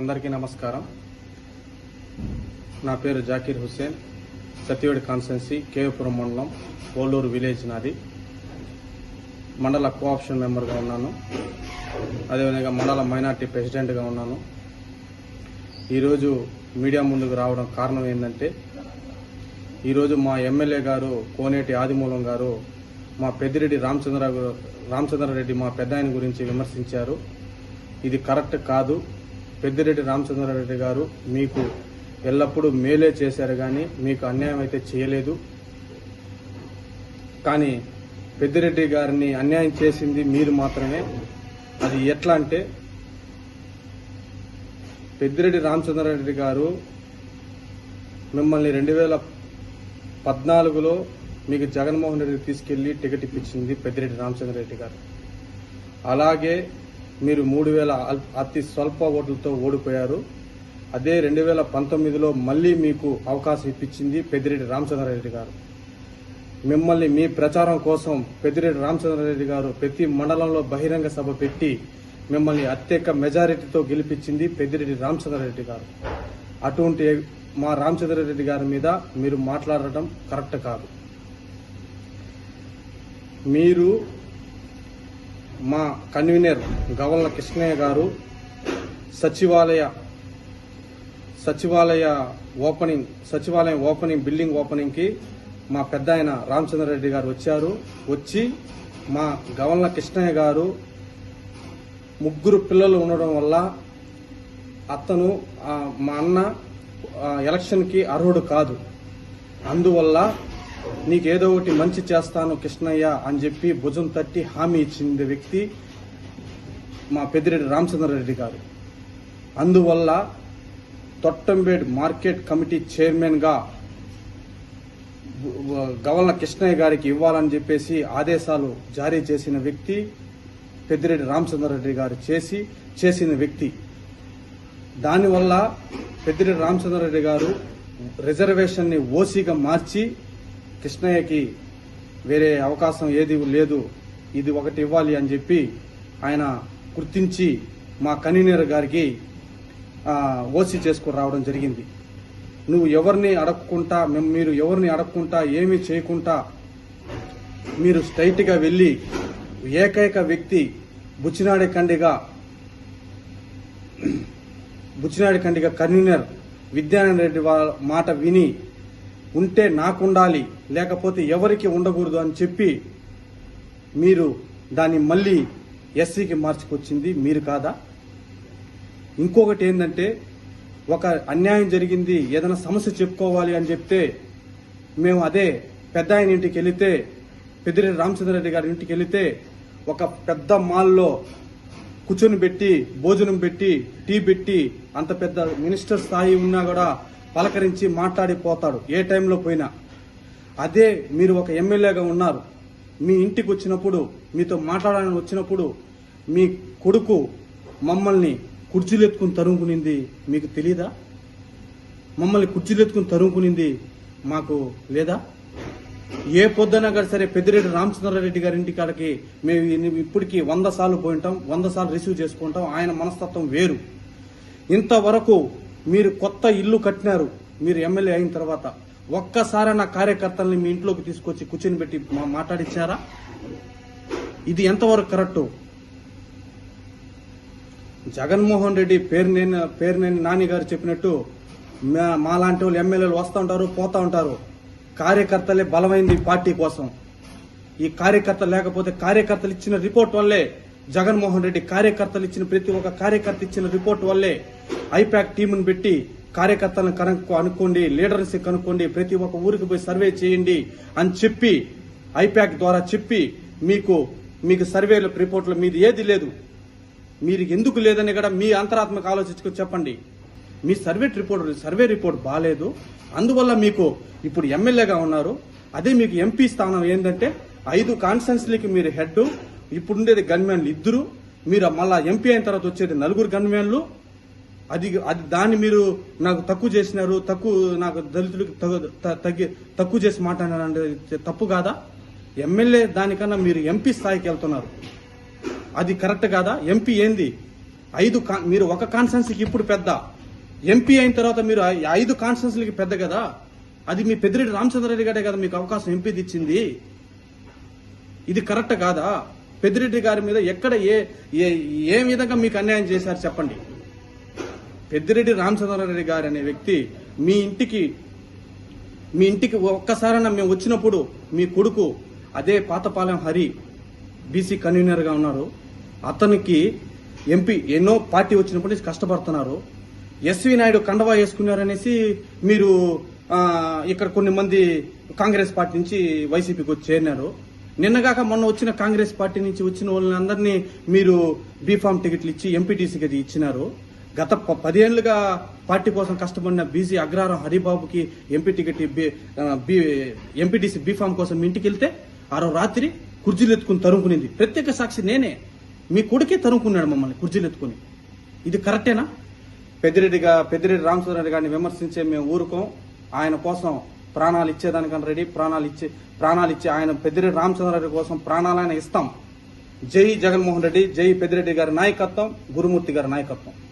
అందరికీ నమస్కారం. నా పేరు జాకీర్ హుస్సేన్ సత్యవేడి కాన్స్టెన్సీ కేవపురం మండలం ఓలూరు విలేజ్ నాది. మండల కోఆప్షన్ మెంబర్గా ఉన్నాను. అదేవిధంగా మండల మైనార్టీ ప్రెసిడెంట్గా ఉన్నాను. ఈరోజు మీడియా ముందుకు రావడం కారణం ఏంటంటే ఈరోజు మా ఎమ్మెల్యే గారు కోనేటి ఆదిమూలం గారు మా పెద్దిరెడ్డి రామచంద్ర రామచంద్రారెడ్డి మా పెద్ద ఆయన గురించి విమర్శించారు. ఇది కరెక్ట్ కాదు. పెద్దిరెడ్డి రామచంద్రారెడ్డి గారు మీకు ఎల్లప్పుడూ మేలే చేశారు కానీ మీకు అన్యాయం అయితే చేయలేదు. కానీ పెద్దిరెడ్డి గారిని అన్యాయం చేసింది మీరు మాత్రమే. అది ఎట్లా అంటే పెద్దిరెడ్డి రామచంద్రారెడ్డి గారు మిమ్మల్ని రెండు వేల పద్నాలుగులో మీకు జగన్మోహన్ రెడ్డి తీసుకెళ్ళి టికెట్ ఇప్పించింది పెద్దిరెడ్డి రామచంద్రారెడ్డి గారు. అలాగే మీరు మూడు వేల అల్- అతి స్వల్ప ఓట్లతో ఓడిపోయారు. అదే రెండు వేల పంతొమ్మిదిలో మళ్ళీ మీకు అవకాశం ఇప్పించింది పెద్దిరెడ్డి రామచంద్రారెడ్డి గారు. మిమ్మల్ని మీ ప్రచారం కోసం పెద్దిరెడ్డి రామచంద్రారెడ్డి గారు ప్రతి మండలంలో బహిరంగ సభ పెట్టి మిమ్మల్ని అత్యక మెజారిటీతో గెలిపించింది పెద్దిరెడ్డి రామచంద్రారెడ్డి గారు. అటువంటి మా రామచంద్రారెడ్డి గారి మీద మీరు మాట్లాడటం కరెక్ట్ కాదు. మీరు మా కన్వీనర్ గవల్ల కృష్ణయ్య గారు సచివాలయ సచివాలయ ఓపెనింగ్ సచివాలయం ఓపెనింగ్ బిల్డింగ్ ఓపెనింగ్కి మా పెద్ద ఆయన రామచంద్రరెడ్డి గారు వచ్చారు. వచ్చి మా గవల్ల కృష్ణయ్య గారు ముగ్గురు పిల్లలు ఉండడం వల్ల అతను మా అన్న ఎలక్షన్కి అర్హుడు కాదు. అందువల్ల నీకేదో ఒకటి మంచి చేస్తాను కృష్ణయ్య అని చెప్పి భుజం తట్టి హామీ ఇచ్చింది వ్యక్తి మా పెద్దిరెడ్డి రామచంద్రారెడ్డి గారు. అందువల్ల తొట్టంబేడ్ మార్కెట్ కమిటీ చైర్మన్గా గవర్నర్ కృష్ణయ్య గారికి ఇవ్వాలని చెప్పేసి ఆదేశాలు జారీ చేసిన వ్యక్తి పెద్దిరెడ్డి రామచంద్రారెడ్డి గారు చేసి చేసిన వ్యక్తి. దానివల్ల పెద్దిరెడ్డి రామచంద్రారెడ్డి గారు రిజర్వేషన్ని ఓసీగా మార్చి కృష్ణయ్యకి వేరే అవకాశం ఏది లేదు ఇది ఒకటి ఇవ్వాలి అని చెప్పి ఆయన గుర్తించి మా కన్వీనర్ గారికి ఓసీ చేసుకుని రావడం జరిగింది. నువ్వు ఎవరిని అడగకుండా మేము మీరు ఎవరిని అడగకుండా ఏమీ చేయకుండా మీరు స్ట్రైట్గా వెళ్ళి ఏకైక వ్యక్తి బుచ్చినాడి కండిగా బుచ్చినాడి కండిగా కన్వీనర్ విద్యానంద రెడ్డి మాట విని ఉంటే నాకుండాలి. లేకపోతే ఎవరికి ఉండకూడదు అని చెప్పి మీరు దాన్ని మళ్ళీ ఎస్సీకి మార్చుకొచ్చింది మీరు కాదా? ఇంకొకటి ఏంటంటే ఒక అన్యాయం జరిగింది ఏదైనా సమస్య చెప్పుకోవాలి అని చెప్తే మేము అదే పెద్ద ఆయన ఇంటికి వెళితే పెద్దిరెడ్డి రామచంద్రరెడ్డి గారి ఇంటికి వెళితే ఒక పెద్ద మాల్లో కూర్చొని పెట్టి భోజనం పెట్టి టీ పెట్టి అంత పెద్ద మినిస్టర్ స్థాయి ఉన్నా కూడా పలకరించి మాట్లాడిపోతాడు. ఏ టైంలో పోయినా. అదే మీరు ఒక ఎమ్మెల్యేగా ఉన్నారు. మీ ఇంటికి వచ్చినప్పుడు మీతో మాట్లాడాలని వచ్చినప్పుడు మీ కొడుకు మమ్మల్ని కుర్చీలెత్తుకుని తరుముకునింది మీకు తెలీదా? మమ్మల్ని కుర్చీలెత్తుకుని తరుముకునింది మాకు లేదా? ఏ పొద్దున కూడా సరే పెద్దిరెడ్డి రామచంద్రారెడ్డి గారి ఇంటి కాడికి మేము ఇప్పటికీ ఇప్పటికి వంద సార్లు పోయింటాం వంద సార్లు రిసీవ్ చేసుకుంటాం ఆయన మనస్తత్వం వేరు. ఇంతవరకు మీరు కొత్త ఇల్లు కట్టినారు మీరు ఎమ్మెల్యే అయిన తర్వాత. ఒక్కసారి నా కార్యకర్తల్ని మీ ఇంట్లోకి తీసుకొచ్చి కూర్చొని పెట్టి మా- మాట్లాడిచ్చారా ఇది ఎంతవరకు కరెక్టు? జగన్మోహన్ రెడ్డి పేరునేని పేరునేని నాని గారు చెప్పినట్టు మా- మాలాంటి వాళ్ళు ఎమ్మెల్యేలు వస్తూ ఉంటారు పోతూ ఉంటారు. కార్యకర్తలే బలమైంది పార్టీ కోసం. ఈ కార్యకర్త లేకపోతే కార్యకర్తలు ఇచ్చిన రిపోర్ట్ వల్లే జగన్మోహన్ రెడ్డి కార్యకర్తలు ఇచ్చిన ప్రతి ఒక్క కార్యకర్త ఇచ్చిన రిపోర్ట్ వల్లే ఐపాక్ టీమును పెట్టి కార్యకర్తలను కనుక్కు అనుకోండి లీడర్స్ కనుక్కోండి ప్రతి ఒక్క ఊరికి పోయి సర్వే చేయండి అని చెప్పి ఐప్యాక్ ద్వారా చెప్పి మీకు మీకు సర్వేల రిపోర్ట్లు మీది ఏది లేదు. మీరు ఎందుకు లేదని కూడా మీ అంతరాత్మక ఆలోచించుకొని చెప్పండి. మీ సర్వే రిపోర్ట్ సర్వే రిపోర్ట్ బాగాలేదు అందువల్ల మీకు ఇప్పుడు ఎమ్మెల్యేగా ఉన్నారు. అదే మీకు ఎంపీ స్థానం ఏంటంటే ఐదు కాన్స్టెన్సీలకి మీరు హెడ్ ఇప్పుడుండేది గన్మెన్లు ఇద్దరు. మీరు మళ్ళా ఎంపీ అయిన తర్వాత వచ్చేది నలుగురు గన్మెన్లు అది అది దాన్ని మీరు నాకు తక్కువ చేసినారు తక్కువ నాకు దళితుడికి త- తగ్గి తక్కువ చేసి మాట్లాడారంటే తప్పు కాదా? ఎమ్మెల్యే దానికన్నా మీరు ఎంపీ స్థాయికి వెళ్తున్నారు. అది కరెక్ట్ కాదా? ఎంపీ ఏంది? ఐదు కా- మీరు ఒక కాన్స్టెన్సీకి ఇప్పుడు పెద్ద. ఎంపీ అయిన తర్వాత మీరు ఐదు కాన్స్టెన్సీలకి పెద్ద కదా? అది మీ పెద్దిరెడ్డి రామచంద్రారెడ్డి గారే కదా మీకు అవకాశం ఎంపీ ఇచ్చింది. ఇది కరెక్ట్ కాదా? పెద్దిరెడ్డి గారి మీద ఎక్కడ ఏ ఏ- ఏ విధంగా మీకు అన్యాయం చేశారు చెప్పండి. పెద్దిరెడ్డి రామచంద్రారెడ్డి గారు అనే వ్యక్తి మీ ఇంటికి మీ ఇంటికి ఒక్కసారైనా మేము వచ్చినప్పుడు మీ కొడుకు అదే పాతపాలెం హరి బీసీ కన్వీనర్గా ఉన్నారు. అతనికి ఎంపీ ఎన్నో పార్టీ వచ్చినప్పటి నుంచి కష్టపడుతున్నారు. ఎస్వి నాయుడు కండవా వేసుకున్నారనేసి మీరు ఇక్కడ కొన్ని మంది కాంగ్రెస్ పార్టీ నుంచి వైసీపీకి వచ్చి చేరినారు. నిన్నగాక మొన్న వచ్చిన కాంగ్రెస్ పార్టీ నుంచి వచ్చిన వాళ్ళందరినీ మీరు బీఫామ్ టికెట్లు ఇచ్చి ఎంపీటీసీకి అది ఇచ్చినారు. గత ప- పదేళ్ళుగా పార్టీ కోసం కష్టపడిన BC Agraharam హరిబాబుకి MP ticket MPTC B form కోసం మీ ఇంటికి వెళ్తే ఆ రాత్రి కుర్జీలు ఎత్తుకుని తరుముకునింది. ప్రత్యేక సాక్షి నేనే. మీ కొడుకే తరుముకున్నాడు మమ్మల్ని కుర్జీలు ఎత్తుకుని. ఇది కరెక్టేనా? పెద్దిరెడ్డిగా పెద్దిరెడ్డి రామచంద్రరెడ్డి గారిని విమర్శించే మేము ఊరుకోం. ఆయన కోసం ప్రాణాలు ఇచ్చేదానికన్నా రెడీ. ప్రాణాలు ఇచ్చే ప్రాణాలు ఇచ్చే ఆయన పెద్దిరెడ్డి రామచంద్రరెడ్డి కోసం ప్రాణాలైనా ఇస్తాం. జై జగన్మోహన్ రెడ్డి జై పెద్దిరెడ్డి గారి నాయకత్వం గురుమూర్తి గారి నాయకత్వం.